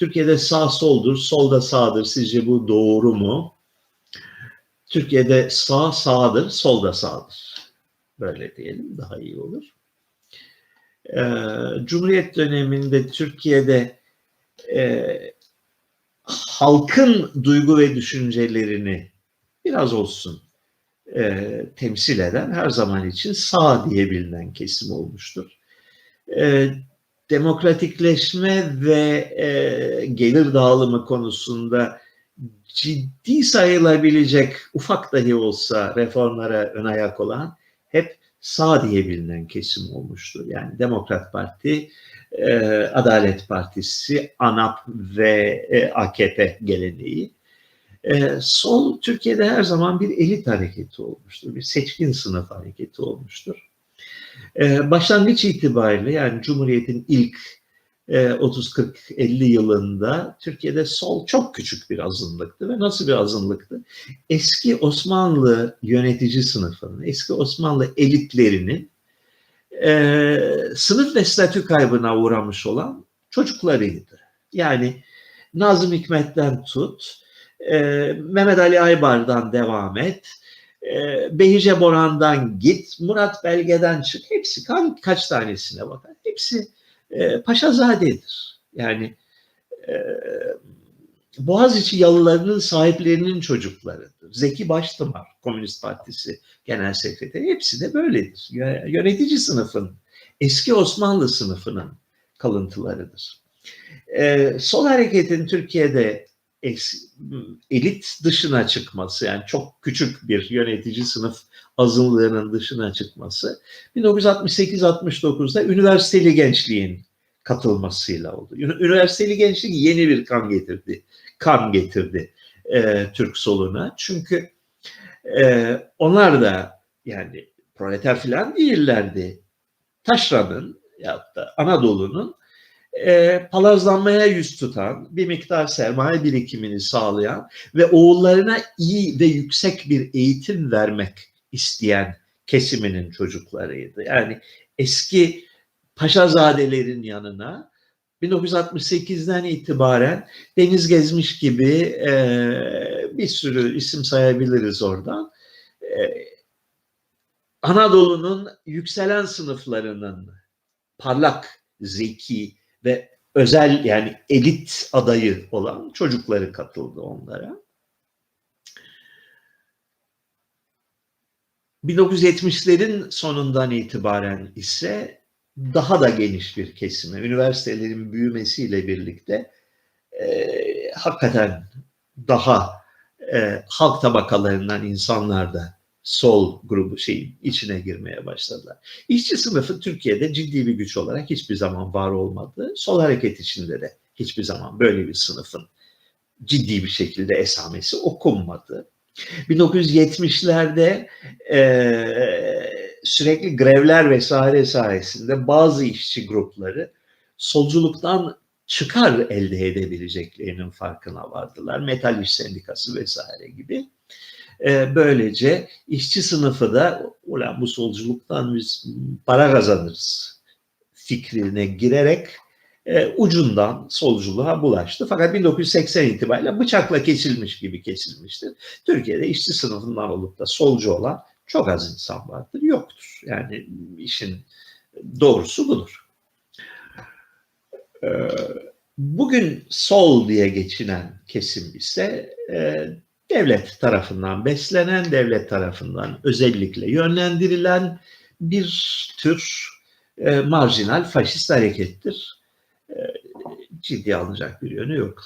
Türkiye'de sağ soldur, solda sağdır. Sizce bu doğru mu? Türkiye'de sağ sağdır, solda sağdır. Böyle diyelim daha iyi olur. Ee, Cumhuriyet döneminde Türkiye'de e, halkın duygu ve düşüncelerini biraz olsun e, temsil eden her zaman için sağ diye bilinen kesim olmuştur. E, demokratikleşme ve e, gelir dağılımı konusunda ciddi sayılabilecek ufak dahi olsa reformlara ön ayak olan hep sağ diye bilinen kesim olmuştur. Yani Demokrat Parti, e, Adalet Partisi, ANAP ve e, AKP geleneği. E, sol Türkiye'de her zaman bir elit hareketi olmuştur, bir seçkin sınıf hareketi olmuştur. E, başlangıç itibariyle yani Cumhuriyet'in ilk e, 30-40-50 yılında Türkiye'de sol çok küçük bir azınlıktı ve nasıl bir azınlıktı? Eski Osmanlı yönetici sınıfının, eski Osmanlı elitlerinin e, sınıf ve statü kaybına uğramış olan çocuklarıydı. Yani Nazım Hikmet'ten tut, e, Mehmet Ali Aybar'dan devam et, e, Behice Boran'dan git, Murat Belge'den çık. Hepsi ka kaç tanesine bakar. Hepsi e, Paşazade'dir. Yani e, Boğaziçi yalılarının sahiplerinin çocuklarıdır. Zeki Baştımar, Komünist Partisi Genel Sekreteri hepsi de böyledir. Yönetici sınıfın, eski Osmanlı sınıfının kalıntılarıdır. E, sol hareketin Türkiye'de elit dışına çıkması yani çok küçük bir yönetici sınıf azınlığının dışına çıkması 1968-69'da üniversiteli gençliğin katılmasıyla oldu. Üniversiteli gençlik yeni bir kan getirdi. Kan getirdi e, Türk soluna. Çünkü e, onlar da yani proleter falan değillerdi. Taşra'nın ya da Anadolu'nun e, palazlanmaya yüz tutan, bir miktar sermaye birikimini sağlayan ve oğullarına iyi ve yüksek bir eğitim vermek isteyen kesiminin çocuklarıydı. Yani eski paşazadelerin yanına 1968'den itibaren Deniz Gezmiş gibi e, bir sürü isim sayabiliriz oradan. E, Anadolu'nun yükselen sınıflarının parlak, zeki, ve özel yani elit adayı olan çocukları katıldı onlara. 1970'lerin sonundan itibaren ise daha da geniş bir kesime, üniversitelerin büyümesiyle birlikte e, hakikaten daha e, halk tabakalarından insanlar da sol grubu şeyin içine girmeye başladılar. İşçi sınıfı Türkiye'de ciddi bir güç olarak hiçbir zaman var olmadı. Sol hareket içinde de hiçbir zaman böyle bir sınıfın ciddi bir şekilde esamesi okunmadı. 1970'lerde e, sürekli grevler vesaire sayesinde bazı işçi grupları solculuktan çıkar elde edebileceklerinin farkına vardılar. Metal İş Sendikası vesaire gibi. E, böylece işçi sınıfı da ulan bu solculuktan biz para kazanırız fikrine girerek e, ucundan solculuğa bulaştı. Fakat 1980 itibariyle bıçakla kesilmiş gibi kesilmiştir. Türkiye'de işçi sınıfından olup da solcu olan çok az insan vardır. Yoktur. Yani işin doğrusu budur. Ee, bugün sol diye geçinen kesim ise e, devlet tarafından beslenen, devlet tarafından özellikle yönlendirilen bir tür e, marjinal faşist harekettir. E, ciddi alınacak bir yönü yoktur.